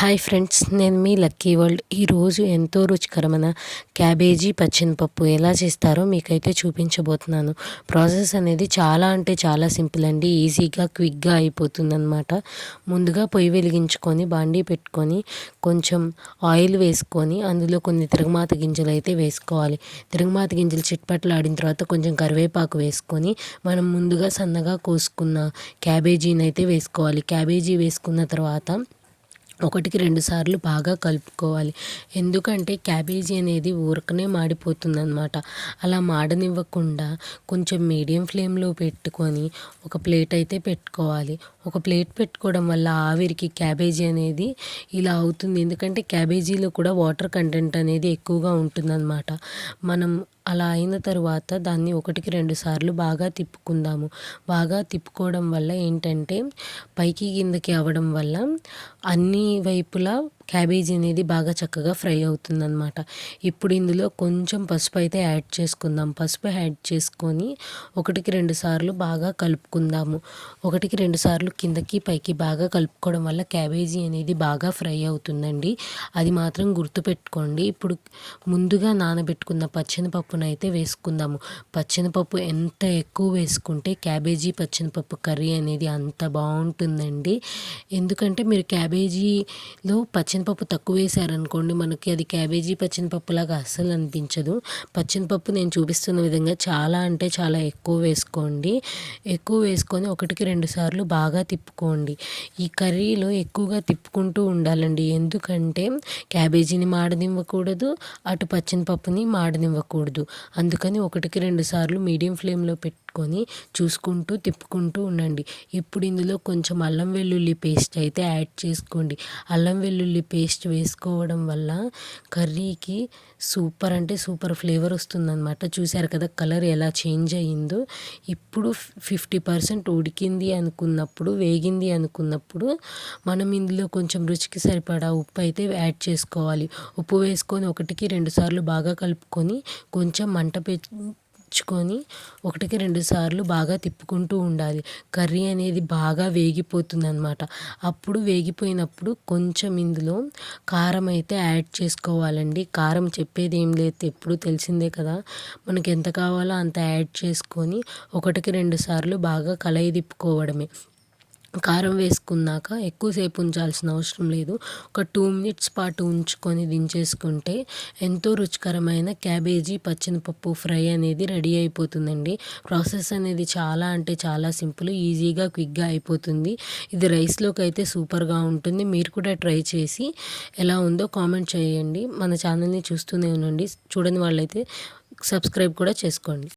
Hi friends నేను మీ lucky world. ఈరోజు ఎంతో రుచికరమైన క్యాబేజీ పచ్చినపప్పు ఎలా చేస్తారో మీకైతే చూపించబోతున్నాను. ప్రాసెస్ అనేది చాలా అంటే చాలా సింపుల్ అండి. ఈజీగా క్విక్గా అయిపోతుంది అనమాట ముందుగా పొయ్యి వెలిగించుకొని బాండీ పెట్టుకొని కొంచెం ఆయిల్ వేసుకొని అందులో కొన్ని తిరగమాత గింజలు అయితే వేసుకోవాలి. తిరగమాత గింజలు చిట్పట్లు ఆడిన తర్వాత కొంచెం కరివేపాకు వేసుకొని మనం ముందుగా సన్నగా కోసుకున్న క్యాబేజీని అయితే వేసుకోవాలి. క్యాబేజీ వేసుకున్న తర్వాత ఒకటికి రెండు సార్లు బాగా కలుపుకోవాలి. ఎందుకంటే క్యాబేజీ అనేది ఊరకనే మాడిపోతుందన్నమాట. అలా మాడనివ్వకుండా కొంచెం మీడియం ఫ్లేమ్లో పెట్టుకొని ఒక ప్లేట్ అయితే పెట్టుకోవాలి. ఒక ప్లేట్ పెట్టుకోవడం వల్ల ఆవిరికి క్యాబేజీ అనేది ఇలా అవుతుంది. ఎందుకంటే క్యాబేజీలో కూడా వాటర్ కంటెంట్ అనేది ఎక్కువగా ఉంటుందన్నమాట. మనం అలా అయిన తరువాత దాన్ని ఒకటికి రెండు సార్లు బాగా తిప్పుకుందాము. బాగా తిప్పుకోవడం వల్ల ఏంటంటే పైకి కిందకి అవ్వడం వల్ల అన్ని వైపులా క్యాబేజీ అనేది బాగా చక్కగా ఫ్రై అవుతుందన్నమాట. ఇప్పుడు ఇందులో కొంచెం పసుపు అయితే యాడ్ చేసుకుందాం. పసుపు యాడ్ చేసుకొని ఒకటికి రెండు సార్లు బాగా కలుపుకుందాము. ఒకటికి రెండు సార్లు కిందకి పైకి బాగా కలుపుకోవడం వల్ల క్యాబేజీ అనేది బాగా ఫ్రై అవుతుందండి. అది మాత్రం గుర్తుపెట్టుకోండి. ఇప్పుడు ముందుగా నానబెట్టుకున్న పచ్చినపప్పునైతే వేసుకుందాము. పచ్చనిపప్పు ఎంత ఎక్కువ వేసుకుంటే క్యాబేజీ పచ్చనిపప్పు కర్రీ అనేది అంత బాగుంటుందండి. ఎందుకంటే మీరు క్యాబేజీలో పచ్చని పచ్చినపప్పు తక్కువ వేసారనుకోండి మనకి అది క్యాబేజీ పచ్చినపప్పులాగా అస్సలు అనిపించదు. పచ్చినపప్పు నేను చూపిస్తున్న విధంగా చాలా అంటే చాలా ఎక్కువ వేసుకోండి. ఎక్కువ వేసుకొని ఒకటికి రెండు సార్లు బాగా తిప్పుకోండి. ఈ కర్రీలో ఎక్కువగా తిప్పుకుంటూ ఉండాలండి. ఎందుకంటే క్యాబేజీని మాడనివ్వకూడదు అటు పచ్చినపప్పుని మాడనివ్వకూడదు. అందుకని ఒకటికి రెండు సార్లు మీడియం ఫ్లేమ్లో పెట్టుకొని చూసుకుంటూ తిప్పుకుంటూ ఉండండి. ఇప్పుడు ఇందులో కొంచెం అల్లం వెల్లుల్లి పేస్ట్ అయితే యాడ్ చేసుకోండి. అల్లం వెల్లుల్లి పేస్ట్ వేసుకోవడం వల్ల కర్రీకి సూపర్ అంటే సూపర్ ఫ్లేవర్ వస్తుందన్నమాట. చూశారు కదా కలర్ ఎలా చేంజ్ అయ్యిందో. ఇప్పుడు ఫిఫ్టీ పర్సెంట్ ఉడికింది అనుకున్నప్పుడు వేగింది అనుకున్నప్పుడు మనం ఇందులో కొంచెం రుచికి సరిపడా ఉప్పు అయితే యాడ్ చేసుకోవాలి. ఉప్పు వేసుకొని ఒకటికి రెండు సార్లు బాగా కలుపుకొని కొంచెం మంట పె ఉంచుకొని ఒకటికి రెండు సార్లు బాగా తిప్పుకుంటూ ఉండాలి. కర్రీ అనేది బాగా వేగిపోతుంది అనమాట అప్పుడు వేగిపోయినప్పుడు కొంచెం ఇందులో కారం అయితే యాడ్ చేసుకోవాలండి. కారం చెప్పేది ఏం లేదు ఎప్పుడు తెలిసిందే కదా. మనకి ఎంత కావాలో అంత యాడ్ చేసుకొని ఒకటికి రెండు సార్లు బాగా కలయి తిప్పుకోవడమే. కారం వేసుకున్నాక ఎక్కువసేపు ఉంచాల్సిన అవసరం లేదు. ఒక టూ మినిట్స్ పాటు ఉంచుకొని దించేసుకుంటే ఎంతో రుచికరమైన క్యాబేజీ పచ్చినపప్పు ఫ్రై అనేది రెడీ అయిపోతుందండి. ప్రాసెస్ అనేది చాలా అంటే చాలా సింపుల్ ఈజీగా క్విక్గా అయిపోతుంది. ఇది రైస్లోకి అయితే సూపర్గా ఉంటుంది. మీరు కూడా ట్రై చేసి ఎలా ఉందో కామెంట్ చేయండి. మన ఛానల్ని చూస్తూనే ఉండండి. చూడని వాళ్ళైతే సబ్స్క్రైబ్ కూడా చేసుకోండి.